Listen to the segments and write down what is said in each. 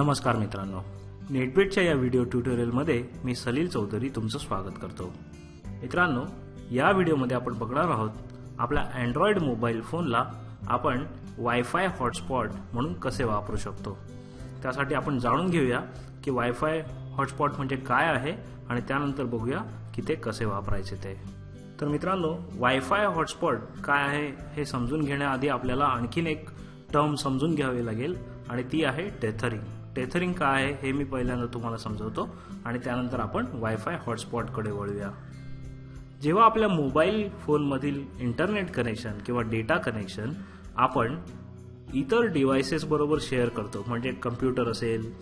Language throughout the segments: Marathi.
नमस्कार मित्रांनो. नेटबेटच्या या व्हिडिओ ट्युटोरियलमध्ये मी सलील चौधरी तुमचं स्वागत करतो. मित्रांनो या व्हिडिओमध्ये आपण बघणार आहोत आपल्या अँड्रॉइड मोबाईल फोनला आपण वायफाय हॉटस्पॉट म्हणून कसे वापरू शकतो. त्यासाठी आपण जाणून घेऊया की वायफाय हॉटस्पॉट म्हणजे काय आहे आणि त्यानंतर बघूया की ते कसे वापरायचे ते. तर मित्रांनो वायफाय हॉटस्पॉट काय आहे हे समजून घेण्याआधी आपल्याला आणखीन एक टर्म समजून घ्यावी लागेल आणि ती आहे टेथरिंग टेथरिंग काय आहे हे मी पहिल्यांदा तुम्हाला समजवतो आणि त्यानंतर आपण वायफाय हॉटस्पॉटकडे वळूया. जेव्हा आपल्या मोबाईल फोनमधील इंटरनेट कनेक्शन किंवा डेटा कनेक्शन आपण इतर डिव्हायसेस बरोबर शेअर करतो म्हणजे कम्प्युटर असेल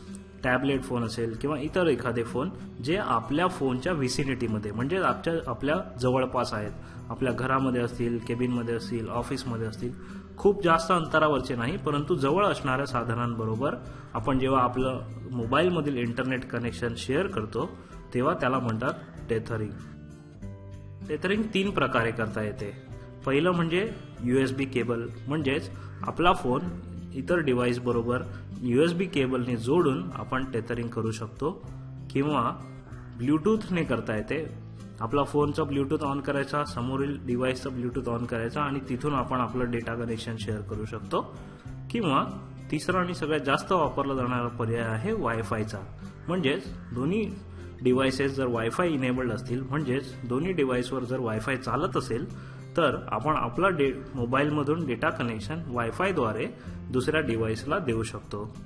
टॅबलेट फोन असेल किंवा इतर एखादे फोन जे आपल्या फोनच्या व्हिसिनिटीमध्ये म्हणजे आपल्या आपल्या जवळपास आहेत. आपल्या घरामध्ये असतील केबिनमध्ये असतील ऑफिसमध्ये असतील. खूप जास्त अंतरावरचे नाही परंतु जवळ असणाऱ्या साधनांबरोबर आपण जेव्हा आपलं मोबाईलमधील इंटरनेट कनेक्शन शेअर करतो तेव्हा त्याला म्हणतात टेथरिंग टेथरिंग तीन प्रकारे करता येते. पहिलं म्हणजे यू एस बी केबल म्हणजेच आपला फोन इतर डिव्हाइसबरोबर यू एस बी केबलने जोडून आपण टेथरिंग करू शकतो किंवा ब्ल्यूटूथने करता येते. आपला फोनचा ब्ल्यूटूथ ऑन करायचा समोरील डिव्हाइसचा ब्ल्यूटूथ ऑन करायचा आणि तिथून आपण आपलं डेटा कनेक्शन शेअर करू शकतो. किंवा तिसरा आणि सगळ्यात जास्त वापरला जाणारा पर्याय आहे वायफायचा म्हणजेच दोन्ही डिव्हायसेस जर वायफाय इनेबल्ड असतील म्हणजेच दोन्ही डिव्हाइसवर जर वायफाय चालत असेल तर आपण आपला डे मोबाईलमधून डेटा कनेक्शन वायफायद्वारे दुसऱ्या डिव्हाइसला देऊ शकतो.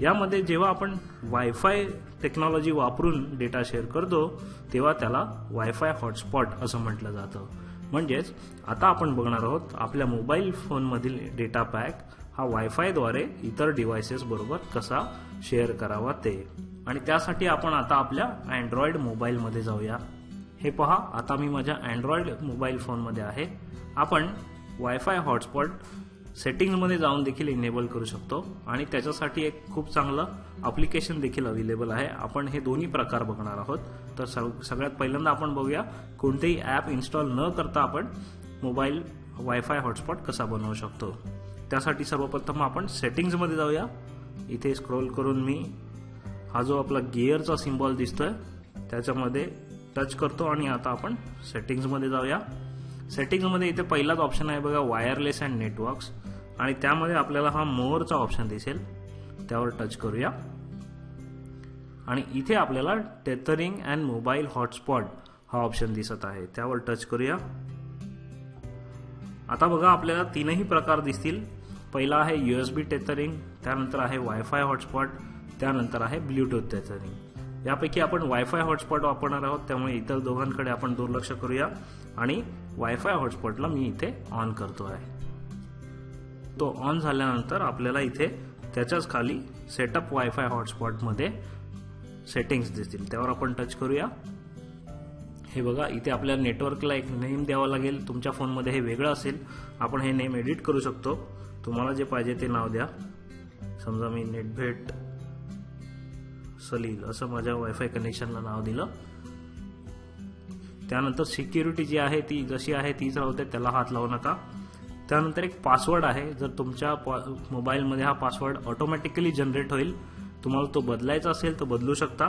यामध्ये जेव्हा आपण वायफाय टेक्नॉलॉजी वापरून डेटा शेअर करतो तेव्हा त्याला वायफाय हॉटस्पॉट असं म्हटलं जातं. म्हणजेच आता आपण बघणार आहोत आपल्या मोबाईल फोनमधील डेटा पॅक हा वायफायद्वारे इतर डिव्हायसेस बरोबर कसा शेअर करावा ते. आणि त्यासाठी आपण आता आपल्या अँड्रॉइड मोबाईलमध्ये जाऊया. हे पहा आता मी माझ्या अँड्रॉइड मोबाईल फोनमध्ये आहे. आपण वायफाय हॉटस्पॉट सेटिंग्समध्ये जाऊन देखील इनेबल करू शकतो. आणि त्याच्यासाठी एक खूप चांगलं अप्लिकेशन देखील अवेलेबल आहे. आपण हे दोन्ही प्रकार बघणार आहोत. तर सगळ्यात पहिल्यांदा आपण बघूया कोणतेही ॲप इन्स्टॉल न करता आपण मोबाईल वायफाय हॉटस्पॉट कसा बनवू शकतो? त्यासाठी सर्वप्रथम आपण सेटिंग्जमध्ये जाऊया. इथे स्क्रोल करून मी हा जो आपला गिअरचा सिम्बॉल दिसतोय त्याच्यामध्ये टच करतो आणि आता आपण सेटिंग्जमध्ये जाऊया. सेटिंग्जमध्ये इथे पहिलाच ऑप्शन आहे बघा वायरलेस अँड नेटवर्क्स आणि त्यामध्ये आपल्याला हा मोअरचा ऑप्शन दिसेल. त्यावर टच करूया. आणि इथे आपल्याला टेथरिंग अँड मोबाईल हॉटस्पॉट हा ऑप्शन दिसत आहे. त्यावर टच करूया. आता बघा आपल्याला तीनही प्रकार दिसतील. पहिला आहे यू एस बी टेथरिंग त्यानंतर आहे वायफाय हॉटस्पॉट त्यानंतर आहे ब्ल्यूटूथ टेथरिंग यापैकी आपण वायफाय हॉटस्पॉट वापरणार आहोत त्यामुळे इतर दोघांकडे आपण दुर्लक्ष करूया. आणि वायफाय हॉटस्पॉटला मी इथे ऑन करतो आहे तो ऑन झाल्यानंतर आपल्याला इथे त्याच्याच खाली सेटअप वायफाय हॉटस्पॉटमध्ये सेटिंग्स दिसतील. त्यावर आपण टच करूया. हे बघा इथे आपल्या नेटवर्कला एक नेम द्यावा लागेल. तुमच्या फोनमध्ये हे वेगळं असेल. आपण हे नेम एडिट करू शकतो. तुम्हाला जे पाहिजे ते नाव द्या. समजा मी नेटभेट सलील असं माझ्या वायफाय कनेक्शनला नाव दिलं. त्यानंतर सिक्युरिटी जी आहे ती जशी आहे तीच राहते त्याला हात लावू नका. त्यानंतर एक पासवर्ड आहे. जर तुमच्या मोबाईलमध्ये हा पासवर्ड ऑटोमॅटिकली जनरेट होईल तुम्हाला तो बदलायचा असेल तर बदलू शकता.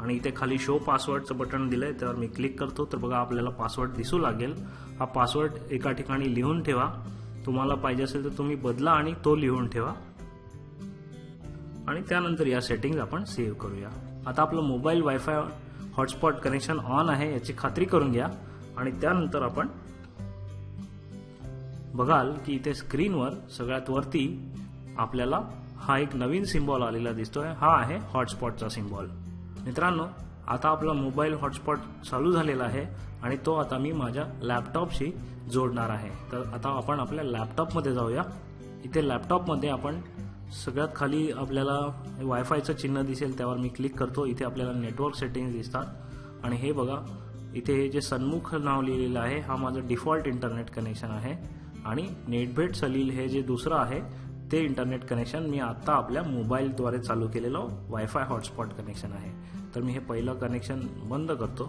आणि इथे खाली शो पासवर्डचं बटन दिलंय त्यावर मी क्लिक करतो. तर बघा आपल्याला पासवर्ड दिसू लागेल. हा पासवर्ड एका ठिकाणी लिहून ठेवा. तुम्हाला पाहिजे असेल तर तुम्ही बदला आणि तो लिहून ठेवा. आणि त्यानंतर या सेटिंग्ज आपण सेव्ह करूया. आता आपलं mobile wifi hotspot connection on आहे याची खात्री करून घ्या. आणि त्यानंतर आपण बघाल की इथे स्क्रीनवर सगळ्यात वरती आपल्याला हा एक नवीन सिम्बॉल आलेला दिसतोय. हा आहे हॉटस्पॉटचा सिम्बॉल मित्रांनो आता आपला मोबाईल हॉटस्पॉट चालू झालेला आहे आणि तो आता मी माझ्या लॅपटॉपशी जोडणार आहे. तर आता आपण आपल्या लॅपटॉपमध्ये जाऊया. इथे लॅपटॉपमध्ये आपण सगळ्यात खाली आपल्याला वायफायचं चिन्ह दिसेल त्यावर मी क्लिक करतो. इथे आपल्याला नेटवर्क सेटिंग्स दिसतात. आणि हे बघा इथे हे जे सन्मुख नाव लिहिलेलं आहे हा माझं डिफॉल्ट इंटरनेट कनेक्शन आहे. आणि नेटभेट सलील हे जे दुसरं आहे ते इंटरनेट कनेक्शन मी आत्ता आपल्या मोबाईलद्वारे चालू केलेलं वायफाय हॉटस्पॉट कनेक्शन आहे. तर मी हे पहिलं कनेक्शन बंद करतो.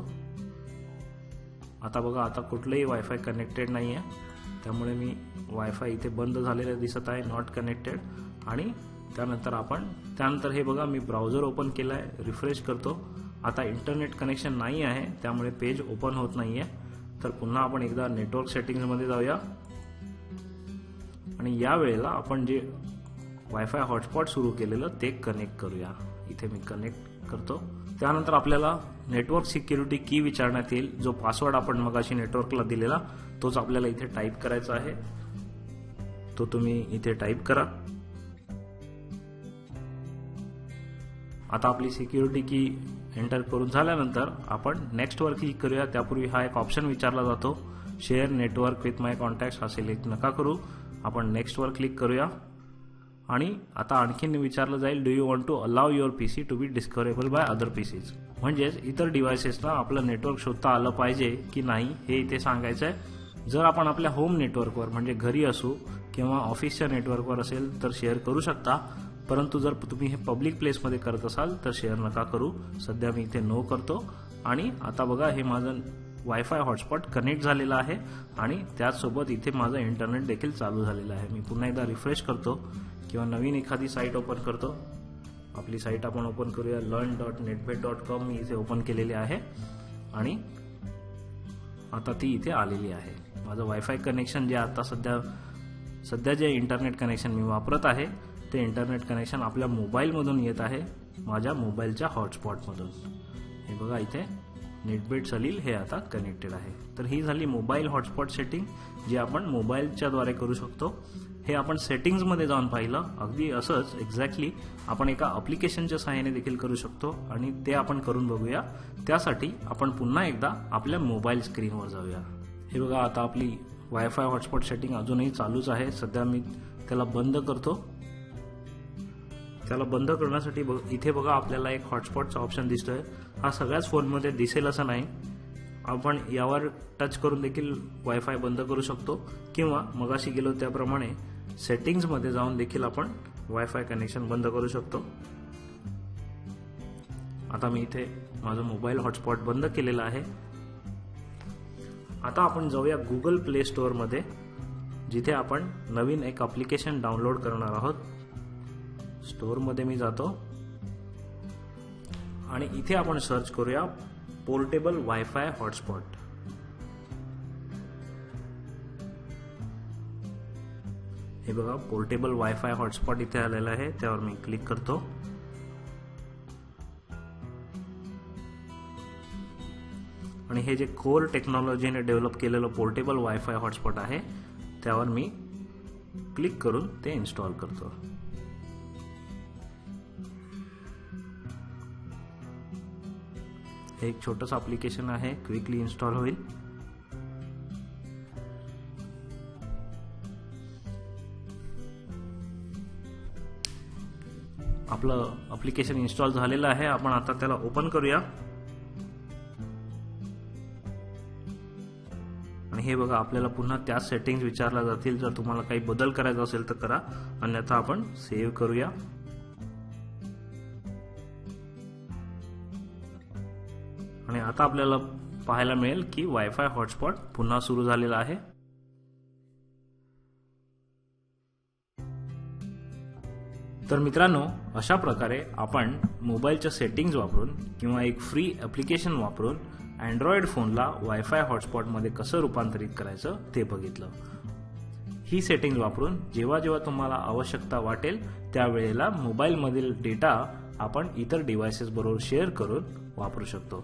आता बघा आता कुठलंही वायफाय कनेक्टेड नाही आहे त्यामुळे मी वायफाय इथे बंद झालेलं दिसत आहे नॉट कनेक्टेड आणि त्यानंतर आपण त्यानंतर हे बघा मी ब्राउझर ओपन केला आहे रिफ्रेश करतो. आता इंटरनेट कनेक्शन नाही आहे त्यामुळे पेज ओपन होत नाही आहे तर पुन्हा आपण एकदा नेटवर्क सेटिंग्समध्ये जाऊया. आणि या वेळेला आपण जे वायफाय हॉटस्पॉट सुरू केलेलं ते कनेक्ट करूया. इथे मी कनेक्ट करतो. त्यानंतर आपल्याला नेटवर्क सिक्युरिटी की विचारण्यात येईल. जो पासवर्ड आपण मगाशी नेटवर्कला दिलेला तोच आपल्याला इथे टाईप करायचा आहे. तो तुम्ही इथे टाईप करा. आता आपली सिक्युरिटी की एंटर करून झाल्यानंतर आपण नेक्स्टवर क्लिक करूया. त्यापूर्वी हा एक ऑप्शन विचारला जातो. Share network with my contact हा सिलेक्ट नका करू. आपण नेक्स्टवर क्लिक करूया. आणि आता आणखीन विचारलं जाईल do you want to allow your P C to be discoverable by other P Cs म्हणजेच इतर डिव्हायसेसला आपलं नेटवर्क शोधता आलं पाहिजे की नाही हे इथे सांगायचं आहे जर आपण आपल्या होम नेटवर्कवर म्हणजे घरी असू किंवा ऑफिसच्या नेटवर्कवर असेल तर शेअर करू शकता. परंतु जर तुम्ही हे पब्लिक प्लेसमध्ये करत असाल तर शेअर नका करू. सध्या मी इथे नो करतो. आणि आता बघा हे माझं वायफाय हॉटस्पॉट कनेक्ट झालेला आहे आणि त्याचसोबत इथे माझं इंटरनेट देखील चालू झालेलं आहे. मी पुन्हा एकदा रिफ्रेश करतो किंवा नवीन एखादी साईट ओपन करतो. आपली साईट आपण ओपन करूया. Learn dot netbet dot com मी इथे ओपन केलेली आहे आणि आता ती इथे आलेली आहे. माझं वायफाय कनेक्शन जे आता सध्या सध्या जे इंटरनेट कनेक्शन मी वापरत आहे ते इंटरनेट कनेक्शन आपल्या मोबाईलमधून येत आहे माझ्या मोबाईलच्या हॉटस्पॉटमधून हे बघा इथे. नेटबेट सलील हे आता कनेक्टेड आहे. तर ही झाली मोबाईल हॉटस्पॉट सेटिंग जी आपण मोबाईलच्याद्वारे करू शकतो. हे आपण सेटिंग्जमध्ये जाऊन पाहिलं. अगदी असंच एक्झॅक्टली आपण एका अप्लिकेशनच्या सहाय्याने देखील करू शकतो आणि ते आपण करून बघूया. त्यासाठी आपण पुन्हा एकदा आपल्या मोबाईल स्क्रीनवर जाऊया. हे बघा आता आपली वायफाय हॉटस्पॉट सेटिंग अजूनही चालूच आहे. सध्या मी त्याला बंद करतो. त्याला बंद करण्यासाठी बघ इथे बघा आपल्याला एक हॉटस्पॉटचा ऑप्शन दिसतोय. हा सगळ्याच फोनमध्ये दिसेल असं नाही. आपण यावर टच करून देखील वायफाय बंद करू शकतो. किंवा मगाशी गेलो त्याप्रमाणे सेटिंग्जमध्ये जाऊन देखील आपण वायफाय कनेक्शन बंद करू शकतो. आता मी इथे माझा मोबाईल हॉटस्पॉट बंद केलेलं आहे. आता आपण जाऊया गुगल प्ले स्टोअरमध्ये जिथे आपण नवीन एक अप्लिकेशन डाउनलोड करणार आहोत. स्टोअरमध्ये मी जातो. आणि इथे आपण सर्च करूया पोर्टेबल वायफाय हॉटस्पॉट. हे बघा पोर्टेबल वायफाय हॉटस्पॉट इथे आलेलं आहे त्यावर मी क्लिक करतो. आणि हे जे कोर टेक्नॉलॉजीने डेव्हलप केलेलं पोर्टेबल वायफाय हॉटस्पॉट आहे त्यावर मी क्लिक करून ते इन्स्टॉल करतो. हे एक छोटंसं अप्लिकेशन आहे. क्विकली इन्स्टॉल होईल. आपलं अप्लिकेशन इन्स्टॉल झालेलं आहे. आपण आता त्याला ओपन करूया. आणि हे बघा आपल्याला पुन्हा त्याच सेटिंग्स विचारल्या जातील. जर तुम्हाला काही बदल करायचा असेल तर करा. अन्यथा आपण सेव्ह करूया. आणि आता आपल्याला पाहायला मिळेल की वायफाय हॉटस्पॉट पुन्हा सुरू झालेला आहे. तर मित्रांनो अशा प्रकारे आपण मोबाईलच्या सेटिंग्ज वापरून किंवा एक फ्री ॲप्लिकेशन वापरून अँड्रॉइड फोनला वायफाय हॉटस्पॉटमध्ये कसं रूपांतरित करायचं ते बघितलं. ही सेटिंग्ज वापरून जेव्हा जेव्हा तुम्हाला आवश्यकता वाटेल त्यावेळेला मोबाईलमधील डेटा आपण इतर डिव्हायसेसबरोबर शेअर करून वापरू शकतो.